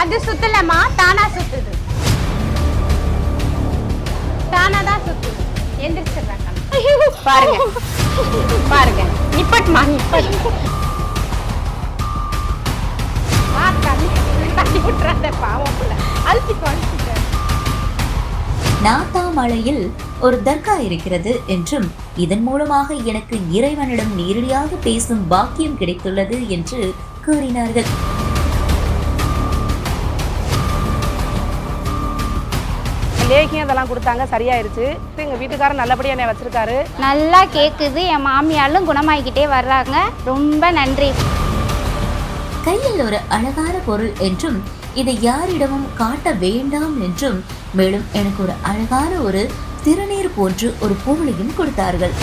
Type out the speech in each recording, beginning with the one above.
அது சுத்தலமா தானா சுத்துது. தானா தான் சுத்துது எந்திரிச்சிடுறாங்க பாருங்க. பாருங்க. நிப்பட்டுமா நிப்பட்டு. தள்ளி விட்டுறாத பாவம் புள்ள. அழுத்திக்கோ அழுத்திக்கோ நாத்தாமலையில் ஒரு தர்கா இருக்கிறது என்றும் இதன் மூலமாக எனக்கு இறைவனிடம் நேரடியாக பேசும் பாக்கியம் கிடைத்துள்ளது என்று கூறினார்கள். லேகியம் இதெல்லாம் கொடுத்தாங்க சரியாயிருச்சு. எங்க வீட்டுக்காரர் நல்லபடியா என்னை வச்சிருக்காரு. நல்லா கேக்குது. என் மாமியாலும் குணமாகிக்கிட்டே வர்றாங்க. ரொம்ப நன்றி. கையில் ஒரு அழகான பொருள் என்றும் இதை யாரிடமும் காட்ட வேண்டாம் என்றும் மேலும் எனக்கு ஒரு அழகான ஒரு திருநீர் போன்று ஒரு பொருளையும் கொடுத்தார்கள்.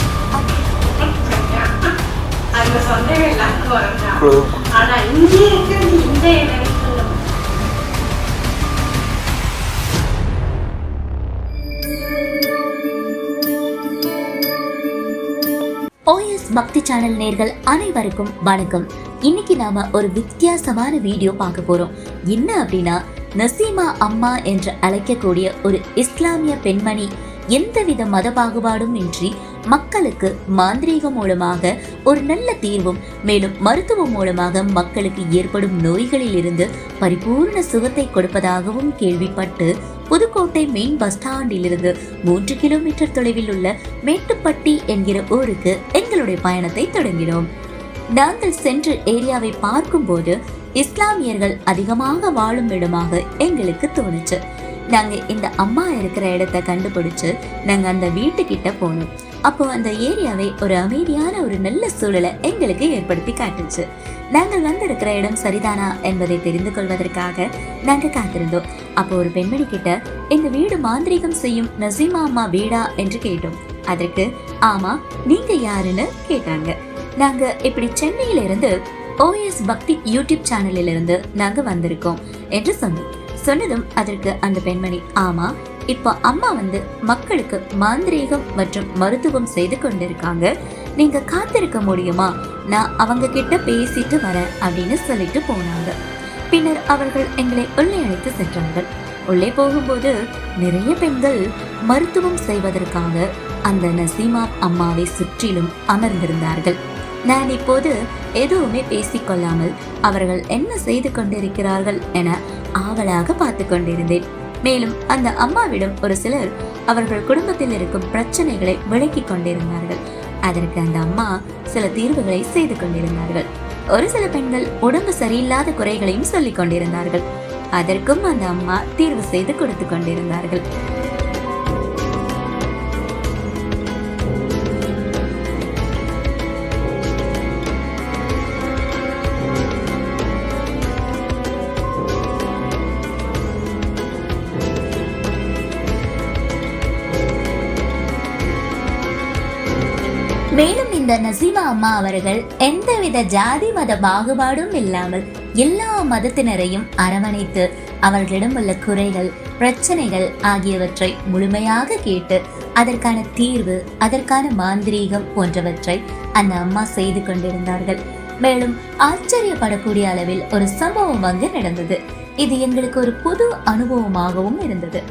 ஆனா இங்கே இருக்கிறது இந்த பக்தி சேனல் நேர்கள் அனைவருக்கும் வணக்கம். இன்னைக்கு நாம ஒரு வித்தியாசமான வீடியோ பார்க்க போறோம். என்ன அப்படின்னா நசீமா அம்மா என்று அழைக்கக்கூடிய ஒரு இஸ்லாமிய பெண்மணி எந்தவித மத பாகுபாடும் இன்றி மக்களுக்கு மாந்திரீகம் மூலமாக ஒரு நல்ல தீர்வும் மேலும் மருத்துவம் மூலமாக மக்களுக்கு ஏற்படும் நோய்களில் இருந்து பரிபூர்ண சுகத்தை கொடுப்பதாகவும் கேள்விப்பட்டு புதுக்கோட்டை மெயின் பஸ் ஸ்டாண்டிலிருந்து மூன்று கிலோமீட்டர் தொலைவில் உள்ள மேட்டுப்பட்டி என்கிற ஊருக்கு எங்களுடைய பயணத்தை தொடங்கினோம். நாங்கள் சென்ற ஏரியாவை பார்க்கும்போது இஸ்லாமியர்கள் அதிகமாக வாழும் இடமாக எங்களுக்கு தோணுச்சு. நாங்க இந்த அம்மா இருக்கிற இடத்த கண்டுபிடிச்சு நாங்க அந்த வீட்டுக்கிட்ட போனோம். அப்போ அந்த ஏரியாவை ஒரு அமைதியான ஒரு நல்ல சூழலை எங்களுக்கு ஏற்படுத்தி காட்டுச்சு. நாங்கள் வந்திருக்கிற இடம் சரிதானா என்பதை தெரிந்து கொள்வதற்காக நாங்க காத்திருந்தோம். அப்போ ஒரு பெண்மணி கிட்ட எங்க வீடு மாந்திரீகம் செய்யும் நசீமா அம்மா வீடா? என்று கேட்டோம். அதற்கு ஆமா நீங்க யாருன்னு? கேட்டாங்க. நாங்க இப்படி சென்னையில இருந்து ஓஎஸ் பக்தி யூடியூப் சேனலில் இருந்து நாங்க வந்திருக்கோம் என்று சொன்னோம். சொன்னதும் அதற்கு அந்த பெண்மணி ஆமா இப்போ அம்மா வந்து மக்களுக்கு மாந்திரீகம் மற்றும் மருத்துவம் செய்து கொண்டிருக்காங்க. நீங்க காத்திருக்க முடியுமா? நான் அவங்க கிட்ட பேசிட்டு வரேன் அப்படின்னு சொல்லிட்டு போனாங்க. பின்னர் அவர்கள் எங்களை உள்ளே அழைத்து சென்றார்கள். உள்ளே போகும்போது நிறைய பெண்கள் மருத்துவம் செய்வதற்காக அந்த நசீமா அம்மாவை சுற்றிலும் அமர்ந்திருந்தார்கள். நான் இப்போது எதுவுமே பேசிக்கொள்ளாமல் அவர்கள் என்ன செய்து கொண்டிருக்கிறார்கள் என ஆவலாக பார்த்து கொண்டிருந்தேன். மேலும் அந்த அம்மாவிடம் ஒரு சிலர் அவர்கள் குடும்பத்தில் இருக்கும் பிரச்சனைகளை விளக்கிக் கொண்டிருந்தார்கள். அதற்கு அந்த அம்மா சில தீர்வுகளை செய்து கொண்டிருந்தார்கள். ஒரு சில பெண்கள் உடம்பு சரியில்லாத குறைகளையும் சொல்லிக் கொண்டிருந்தார்கள். அதற்கும் அந்த அம்மா தீர்வு செய்து கொடுத்து கொண்டிருந்தார்கள். இருந்த நசீமா அம்மா அவர்கள் எந்தவித ஜாதி மத பாகுபாடும் இல்லாமல் எல்லா மதத்தினரையும் அரவணைத்து அவர்களிடம் உள்ள குறைகள் பிரச்சனைகள் ஆகியவற்றை முழுமையாக கேட்டு அதற்கான தீர்வு அதற்கான மாந்திரீகம் போன்றவற்றை அந்த அம்மா செய்து கொண்டிருந்தார்கள். மேலும் ஆச்சரியப்படக்கூடிய அளவில் ஒரு சம்பவம் அங்கு நடந்தது. இது எங்களுக்கு ஒரு புது அனுபவமாகவும் இருந்தது.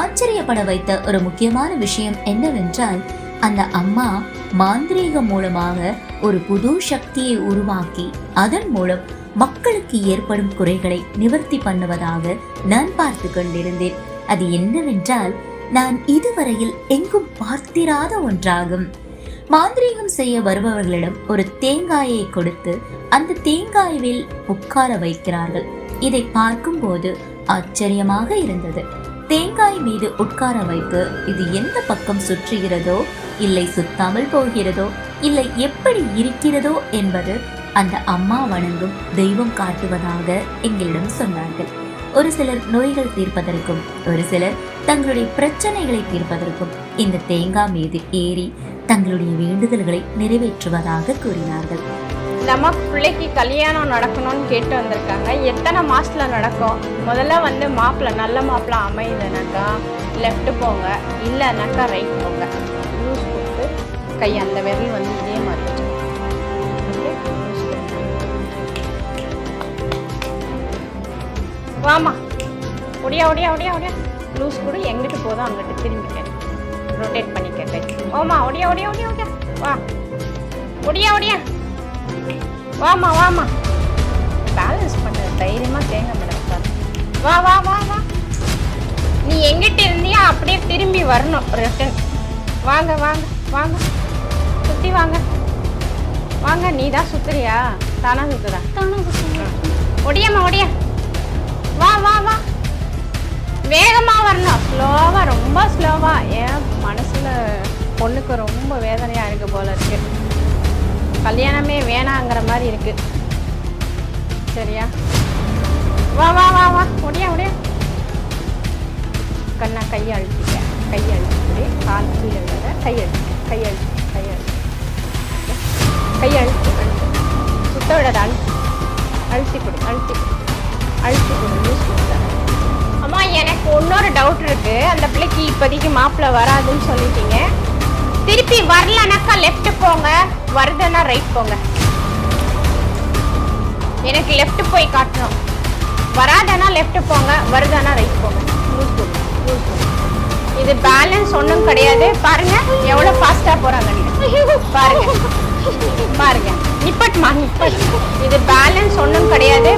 ஆச்சரியப்பட வைத்த ஒரு முக்கியமான விஷயம் என்னவென்றால் அந்த அம்மா மாந்திரீகம் மூலமாக ஒரு புது சக்தியை உருவாக்கி அதன் மூலம் மக்களுக்கு ஏற்படும் குறைகளை நிவர்த்தி பண்ணுவதாக நான் பார்த்து கொண்டிருந்தேன். அது என்னவென்றால் நான் இதுவரையில் எங்கும் பார்த்திராத ஒன்றாகும். மாந்திரீகம் செய்ய வருபவர்களிடம் ஒரு தேங்காயை கொடுத்து அந்த தேங்காயில் உட்கார வைக்கிறார்கள். இதை பார்க்கும்போது ஆச்சரியமாக இருந்தது. தேங்காய் மீது உட்கார வைத்து இது எந்த பக்கம் சுற்றுகிறதோ இல்லை சுத்தாமல் போகிறதோ இல்லை எப்படி இருக்கிறதோ என்பது அந்த அம்மா வணங்கும் தெய்வம் காட்டுவதாக எங்களிடம் சொன்னார்கள். ஒரு சிலர் நோய்கள் தீர்ப்பதற்கும் ஒரு சிலர் தங்களுடைய பிரச்சனைகளை தீர்ப்பதற்கும் இந்த தேங்காய் மீது ஏறி தங்களுடைய வேண்டுதல்களை நிறைவேற்றுவதாக கூறினார்கள். நம்ம பிள்ளைக்கு கல்யாணம் நடக்கணும்னு கேட்டு வந்திருக்காங்க. எத்தனை மாதத்தில் நடக்கும்? முதல்ல வந்து மாப்பிள்ளை நல்ல மாப்பிள்ளை அமையுதுனாக்கா லெஃப்ட் போங்க இல்லைனாக்கா ரைட் போங்க. லூஸ் கொடுத்து கை அந்த விரல் வந்து இதே மாதிரி வாமா ஒடியா ஒடியா ஒடியா ஒடியா லூஸ் கூட எங்கிட்டு போதும் அங்கிட்டு திரும்பிக்க ரொட்டேட் பண்ணிக்க கை ஓமா ஒடியா ஒடியா ஒடியா ஒடியா வா. ஒடியா ஒடியா வாமா வாமா பேலன்ஸ் பண்ண தைரியமா தேங்க மேடம். வா வா வா வா. நீ எங்கிட்ட இருந்தியா? அப்படியே திரும்பி வரணும் ரிட்டன் வாங்க வாங்க வாங்க. சுத்தி வாங்க. வாங்க நீ தான் சுத்துறியா தானா சுத்துதா ஒடியம்மா ஒடியா. வா வா வா. வேகமா வரணும். ஸ்லோவா ரொம்ப ஸ்லோவா ஏன் மனசுல பொண்ணுக்கு ரொம்ப வேதனையா இருக்கு போல இருக்கு. கல்யாணமே வேணாங்கிற மாதிரி இருக்கு. சரியா? வா வா வா வா. முடியா முடியா கண்ணா கையை அழுத்திக்க கையை அழுத்திக்கிடு கால் கீழே விட கை அழுத்து கை அழுத்து கை அழுத்து கை சுத்த விடாத அழுத்து அழுத்தி கொடு அழுத்தி அழுத்தி கொடு லூஸ் கொடுத்த அம்மா எனக்கு இன்னொரு டவுட் இருக்கு. அந்த பிள்ளைக்கு இப்போதைக்கு மாப்பிள்ளை வராதுன்னு சொல்லிட்டீங்க. திருப்பி வரலனாக்கா லெஃப்ட் போங்க. வருதுன்னா ரைட் போங்க. எனக்கு லெஃப்ட் போய் காட்டணும். வராதனா லெஃப்ட் போங்க வருதானா ரைட் போங்க. லூஸ் போங்க லூஸ் போங்க இது பேலன்ஸ் ஒன்றும் கிடையாது. பாருங்க எவ்வளோ ஃபாஸ்ட்டாக போகிறாங்க பாருங்க. பாருங்க. நிப்பட்மா நிப்பட் இது பேலன்ஸ் ஒன்றும் கிடையாது.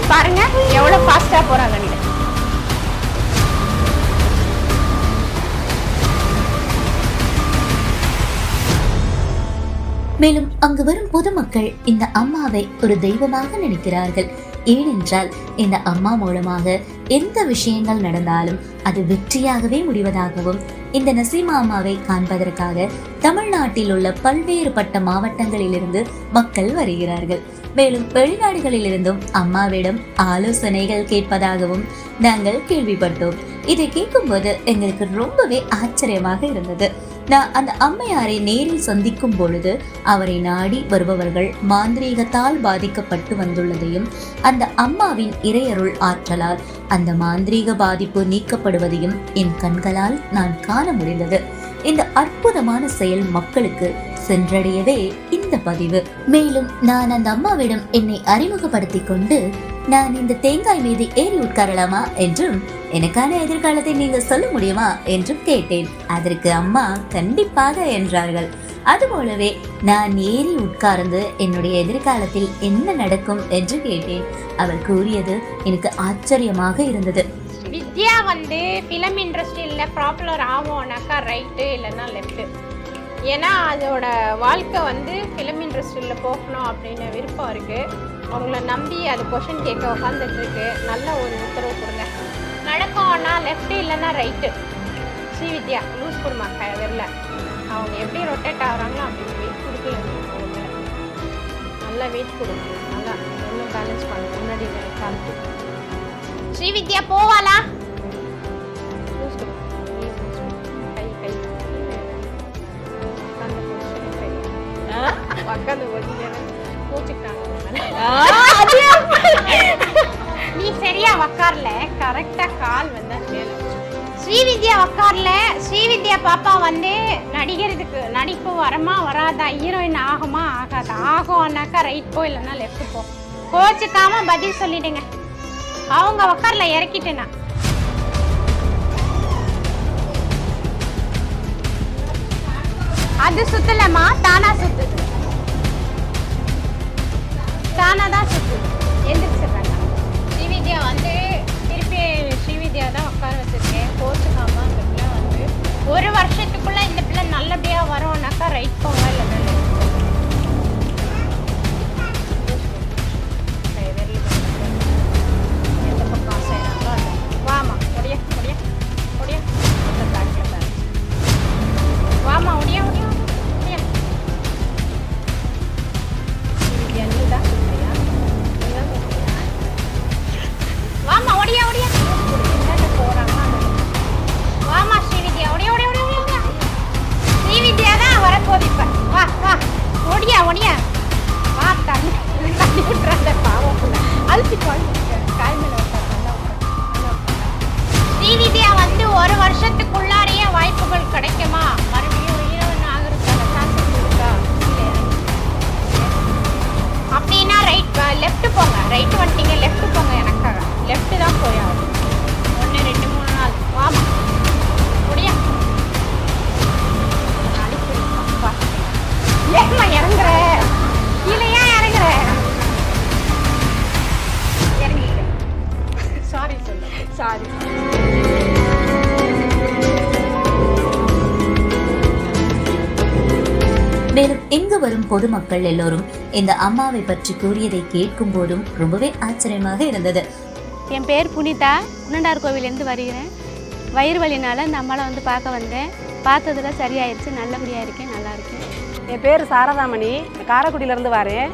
மேலும் அங்கு வரும் பொதுமக்கள் இந்த அம்மாவை ஒரு தெய்வமாக நினைக்கிறார்கள். ஏனென்றால் இந்த அம்மா மூலமாக எந்த விஷயங்கள் நடந்தாலும் அது வெற்றியாகவே முடிவதாகவும் இந்த நசீமா அம்மாவை காண்பதற்காக தமிழ்நாட்டில் உள்ள பல்வேறுபட்ட மாவட்டங்களிலிருந்து மக்கள் வருகிறார்கள். மேலும் வெளிநாடுகளிலிருந்தும் அம்மாவிடம் ஆலோசனைகள் கேட்பதாகவும் நாங்கள் கேள்விப்பட்டோம். இதை கேட்கும்போது எங்களுக்கு ரொம்பவே ஆச்சரியமாக இருந்தது. நான் அந்த அம்மையாரை நேரில் சந்திக்கும் பொழுது அவரை நாடி வருபவர்கள் மாந்திரீகத்தால் பாதிக்கப்பட்டு வந்துள்ளதையும் அந்த அம்மாவின் இறையருள் ஆற்றலால் அந்த மாந்திரீக பாதிப்பு நீக்கப்படுவதையும் என் கண்களால் நான் காண முடிந்தது. இந்த அற்புதமான செயல் மக்களுக்கு சென்றடையவே இந்த பதிவு. மேலும் நான் அந்த அம்மாவிடம் என்னை அறிமுகப்படுத்திக் கொண்டு நான் இந்த தேங்காய் மீது ஏறி உட்காரலாமா என்றும் எனக்கான எதிர்காலத்தை நீங்க சொல்ல முடியுமா என்றும் கேட்டேன். அதற்கு அம்மா கண்டிப்பாக என்றார்கள். அதுபோலவே நான் ஏறி உட்கார்ந்து என்னுடைய எதிர்காலத்தில் என்ன நடக்கும் என்று கேட்டேன். அவர் கூறியது எனக்கு ஆச்சரியமாக இருந்தது. வித்யா வந்து ஃபிலிம் இண்டஸ்ட்ரியில் ப்ராப்புலர் ஆகும்னாக்கா ரைட்டு இல்லைன்னா லெஃப்ட்டு ஏன்னா அதோட வாழ்க்கை வந்து ஃபிலிம் இண்டஸ்ட்ரியில் போகணும் அப்படின்னு விருப்பம் இருக்குது அவங்கள நம்பி அது கொஷின் கேட்க உட்காந்துட்டு இருக்கு. நல்ல ஒரு உத்தரவு கொடுங்க. நடக்கும்னா லெஃப்ட் இல்லைன்னா ரைட்டு ஸ்ரீ வித்யா லூஸ் கொடுமா க வெளில அவங்க எப்படி ரொட்டேட் ஆகுறாங்களோ அப்படி வெயிட் கொடுக்கல. நல்லா வெயிட் கொடுங்க நல்லா இன்னும் பேலன்ஸ் பண்ணு. முன்னாடி காலத்து ஸ்ரீ வித்யா போவாளா? உட்காந்து போச்சு கை சரியா உக்காரல கரெக்டா கால் வந்து மேல ஸ்ரீவித்யா உக்காரல ஸ்ரீவித்யா பாப்பா வந்து நடிக்கிறதுக்கு நடிப்பு வரமா வராதா? ஹீரோயின் ஆகுமா? ஆகாதா? ஆகும்னாக்கா ரைட் போ இல்லைன்னா லெஃப்ட் போ. கோச்சுக்காம பதில் சொல்லிடுங்க. அவங்க உக்காரல இறக்கிட்டேனா? அது சுத்தலமா தானா சுத்துது தானா தான் சுத்து. எந்திரிச்சிடுறாங்க ஸ்ரீவித்யா வந்து திருப்பி ஸ்ரீவித்யா தான் உட்கார வச்சிருக்கேன். கோச்சுக்காம அந்த பிள்ளை வந்து ஒரு வருஷத்துக்குள்ள இந்த பிள்ளை நல்லபடியாக வரோன்னாக்கா ரைட் போங்க இல்லை வருஷத்துக்குள்ளாரையே வாய்ப்புகள் கிடைக்குமா? மறுபடியும் ஹீரோயின் ஆகிறதுக்கான சான்சஸ் இருக்கா அப்படின்னா ரைட் லெஃப்ட் போங்க. ரைட் வந்துட்டீங்க லெஃப்ட் போங்க எனக்காக. லெஃப்ட் தான் போய் ஆகும் ஒன்று ரெண்டு மூணு நாள் வாமா முடியா? ஏமா இறங்குற? கீழே இறங்குற? இறங்கிக்க சாரி சொல்லு. சாரி மேலும் இங்கு வரும் பொதுமக்கள் எல்லோரும் இந்த அம்மாவை பற்றி கூறியதை கேட்கும் போதும் ரொம்பவே ஆச்சரியமாக இருந்தது. என் பேர் புனிதா. உன்னண்டார் கோவிலேருந்து வருகிறேன். வயிறு வலினால இந்த அம்மாவை வந்து பார்க்க வந்தேன். பார்த்ததுல சரியாயிருச்சு. நல்லபடியாக இருக்கேன். நல்லா இருக்கேன். என் பேர் சாரதாமணி. காரைக்குடியிலேருந்து வரேன்.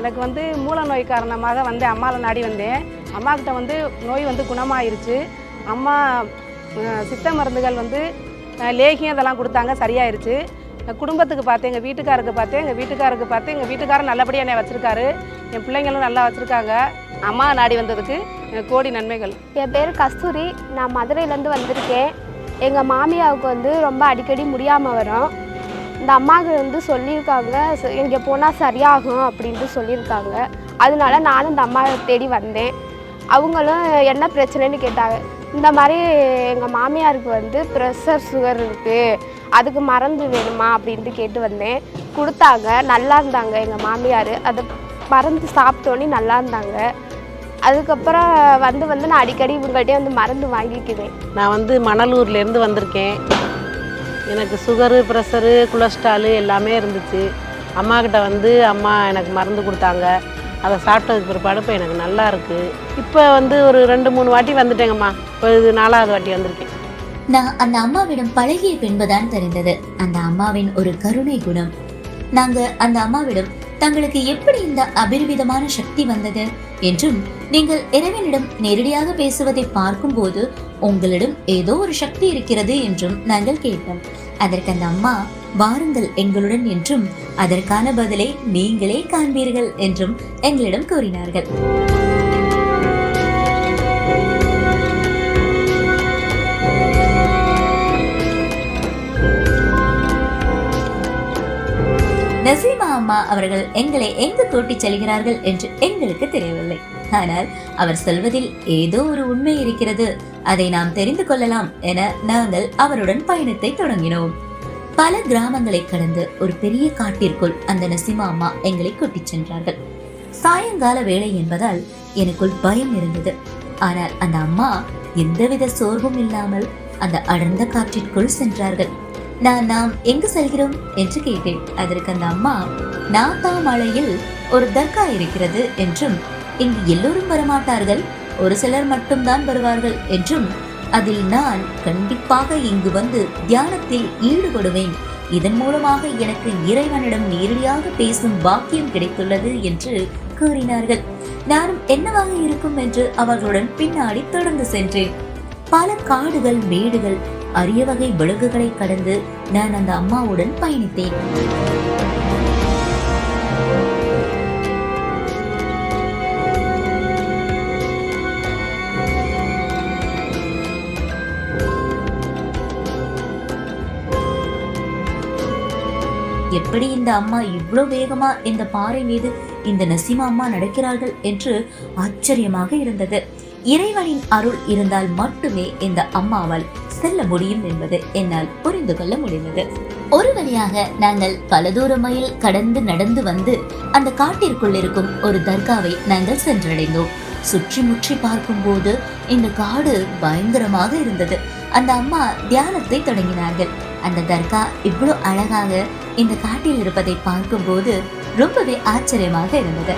எனக்கு வந்து மூல நோய் காரணமாக வந்து அம்மாவை நாடி வந்தேன். அம்மாக்கிட்ட வந்து நோய் வந்து குணமாயிருச்சு. அம்மா சித்த மருந்துகள் வந்து லேகியம் இதெல்லாம் கொடுத்தாங்க. சரியாயிருச்சு. எங்கள் குடும்பத்துக்கு பார்த்தேன் எங்கள் வீட்டுக்காருக்கு பார்த்தேன் எங்கள் வீட்டுக்காருக்கு பார்த்தேன் எங்கள் வீட்டுக்காரர் நல்லபடியாக என்னை வச்சுருக்காரு. என் பிள்ளைங்களும் நல்லா வச்சுருக்காங்க. அம்மா நாடி வந்ததுக்கு கோடி நன்மைகள். என் பேர் கஸ்தூரி. நான் மதுரையிலேருந்து வந்திருக்கேன். எங்கள் மாமியாவுக்கு வந்து ரொம்ப அடிக்கடி முடியாமல் வரும். இந்த அம்மாவுக்கு வந்து சொல்லியிருக்காங்க இங்கே போனால் சரியாகும் அப்படின்ட்டு சொல்லியிருக்காங்க. அதனால நானும் இந்த அம்மாவை தேடி வந்தேன். அவங்களும் என்ன பிரச்சனைன்னு கேட்டாங்க இந்த மாதிரி எங்கள் மாமியாருக்கு வந்து ப்ரெஷர் சுகர் இருக்குது அதுக்கு மருந்து வேணுமா அப்படின்ட்டு கேட்டு வந்தேன். கொடுத்தாங்க நல்லா இருந்தாங்க எங்கள் மாமியார். அதை மருந்து சாப்பிட்டோன்னே நல்லா இருந்தாங்க. அதுக்கப்புறம் வந்து வந்து நான் அடிக்கடி இவங்கள்ட்டே வந்து மருந்து வாங்கிக்குவேன். நான் வந்து மணலூர்லேருந்து வந்திருக்கேன். எனக்கு சுகரு ப்ரெஷரு கொலஸ்ட்ராலு எல்லாமே இருந்துச்சு. அம்மாக்கிட்ட வந்து அம்மா எனக்கு மருந்து கொடுத்தாங்க. அதை சாப்பிட்டதுக்கு பிற்பாடு இப்போ எனக்கு நல்லா இருக்குது இப்போ வந்து ஒரு ரெண்டு மூணு வாட்டி வந்துட்டேங்கம்மா. இப்போ இது நாலாவது வாட்டி வந்திருக்கேன். நான் அந்த அம்மாவிடம் பழகிய பின்புதான் தெரிந்தது. அந்த அம்மாவின் ஒரு கருணை குணம். நாங்க அந்த அம்மாவிடம் தங்களுக்கு எப்படி இந்த அபரிவிதமான சக்தி வந்தது என்றும் நீங்கள் இறைவனிடம் நேரடியாக பேசுவதை பார்க்கும்போது உங்களிடம் ஏதோ ஒரு சக்தி இருக்கிறது என்றும் நாங்கள் கேட்டோம். அதற்கு அந்த அம்மா வாருங்கள் எங்களுடன் என்றும் அதற்கான பதிலை நீங்களே காண்பீர்கள் என்றும் எங்களிடம் கூறினார்கள். நசீமா அம்மா அவர்கள் எங்களை எங்கு தோட்டிச் செல்கிறார்கள் என்று எங்களுக்கு தெரியவில்லை. ஆனால் அவர் சொல்வதில் ஏதோ ஒரு உண்மை இருக்கிறது. அதை நாம் தெரிந்து கொள்ளலாம் என நாங்கள் அவருடன் பயணத்தை தொடங்கினோம். பல கிராமங்களை கடந்து ஒரு பெரிய காட்டிற்குள் அந்த நசிமா அம்மா எங்களை கூட்டிச் சென்றார்கள். சாயங்கால வேலை என்பதால் எனக்குள் பயம் இருந்தது. ஆனால் அந்த அம்மா எந்தவித சோர்வும் இல்லாமல் அந்த அடர்ந்த காற்றிற்குள் சென்றார்கள். நான் நாம் எங்கு செல்கிறோம்? என்று கேட்டேன். அதற்கு அந்த அம்மா நாத்தாமலையில் ஒரு தர்கா இருக்கிறது என்றும் இங்கு எல்லோரும் வரமாட்டார்கள். ஒரு சிலர் மட்டும்தான் வருவார்கள் என்றும் அதில் நான் கண்டிப்பாக இங்கு வந்து தியானத்தில் ஈடுபடுவேன். இதன் மூலமாக எனக்கு இறைவனிடம் நேரடியாக பேசும் பாக்கியம் கிடைத்துள்ளது என்று கூறினார்கள். நானும் என்னவாக இருக்கும் என்று அவர்களுடன் பின்னாடி தொடர்ந்து சென்றேன். பல காடுகள் மேடுகள் அரிய வகை விலங்குகளை கடந்து நான் அந்த அம்மாவுடன் பயணித்தேன். எப்படி இந்த அம்மா இவ்வளோ வேகமா இந்த பாறை மீது இந்த நசிமா அம்மா நடக்கிறார்கள் என்று ஆச்சரியமாக இருந்தது. இறைவனின் அருள் இருந்தால் மட்டுமே இந்த அம்மாவால் செல்ல முடியும் என்பது என்னால் புரிந்து கொள்ள முடிந்தது. ஒரு வழியாக நாங்கள் பல தூர மைல் கடந்து நடந்து வந்து அந்த காட்டிற்குள் இருக்கும் ஒரு தர்காவை நாங்கள் சென்றடைந்தோம். சுற்றி முற்றி பார்க்கும்போது இந்த காடு பயங்கரமாக இருந்தது. அந்த அம்மா தியானத்தை தொடங்கினார்கள். அந்த தர்கா இவ்வளவு அழகாக இந்த காட்டில் இருப்பதை பார்க்கும்போது ரொம்பவே ஆச்சரியமாக இருந்தது.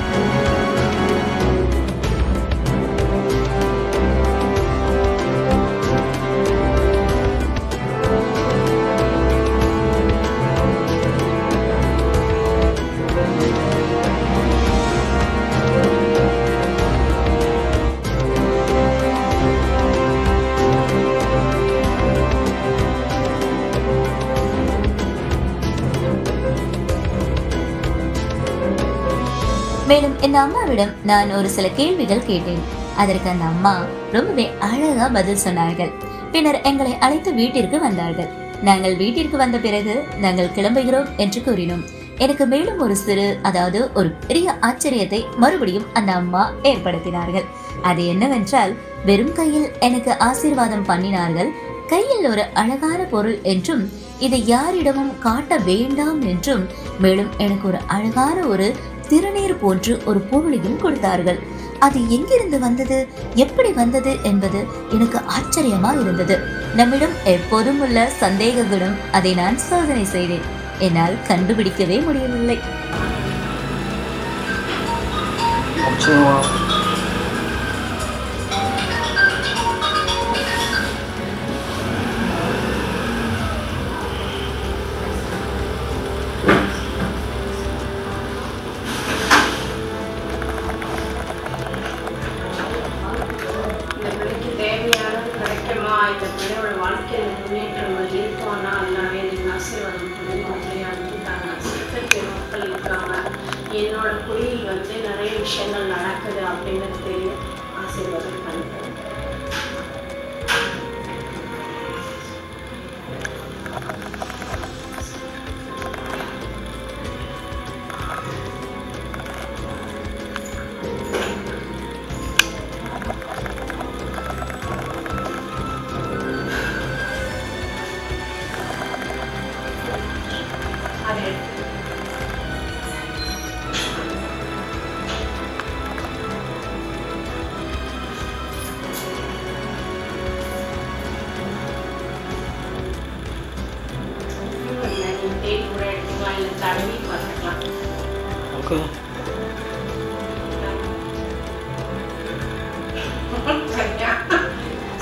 மேலும் என் அம்மாவிடம் நான் ஒரு சில கேள்விகள் கேட்டேன். அதற்கு அந்த அம்மா ரொம்பவே அழகா பதில் சொன்னார்கள். பின்னர் எங்களை அழைத்து வீட்டிற்கு வந்தார்கள். நாங்கள் வீட்டிற்கு வந்த பிறகு நாங்கள் கிளம்புகிறோம் என்று கூறினோம். எனக்கு மேலும் ஒரு சிறு அதாவது ஒரு பெரிய ஆச்சரியத்தை மறுபடியும் அந்த அம்மா ஏற்படுத்தினார்கள். அது என்னவென்றால் வெறும் கையில் எனக்கு ஆசீர்வாதம் பண்ணினார்கள். கையில் ஒரு அழகான பொருள் என்றும் இதை யாரிடமும் காட்ட வேண்டாம் என்றும் மேலும் எனக்கு ஒரு அழகான ஒரு திருநீர் போன்று ஒரு பொருளையும் கொடுத்தார்கள். அது எங்கிருந்து வந்தது? எப்படி வந்தது என்பது எனக்கு ஆச்சரியமா இருந்தது. நம்மிடம் எப்போதும் உள்ள சந்தேகங்களும் அதை நான் சோதனை செய்தேன். என்னால் கண்டுபிடிக்கவே முடியவில்லை.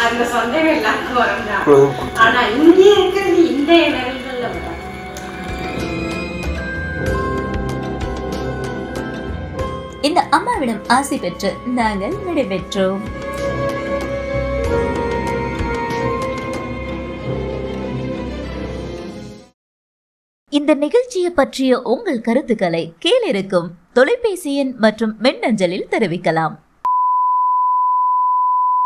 அந்த சந்தேகம் எல்லாருக்கும் வரும் ஆனா இங்கே இருக்கிறது இந்த நிலைகள்ல வரும் இந்த அம்மாவிடம் ஆசை பெற்று நாங்கள் விடைபெற்றோம் இந்த நிகழ்ச்சியை பற்றிய உங்கள் கருத்துக்களை கீழிருக்கும் தொலைபேசி எண் மற்றும் மின்னஞ்சலில் தெரிவிக்கலாம்.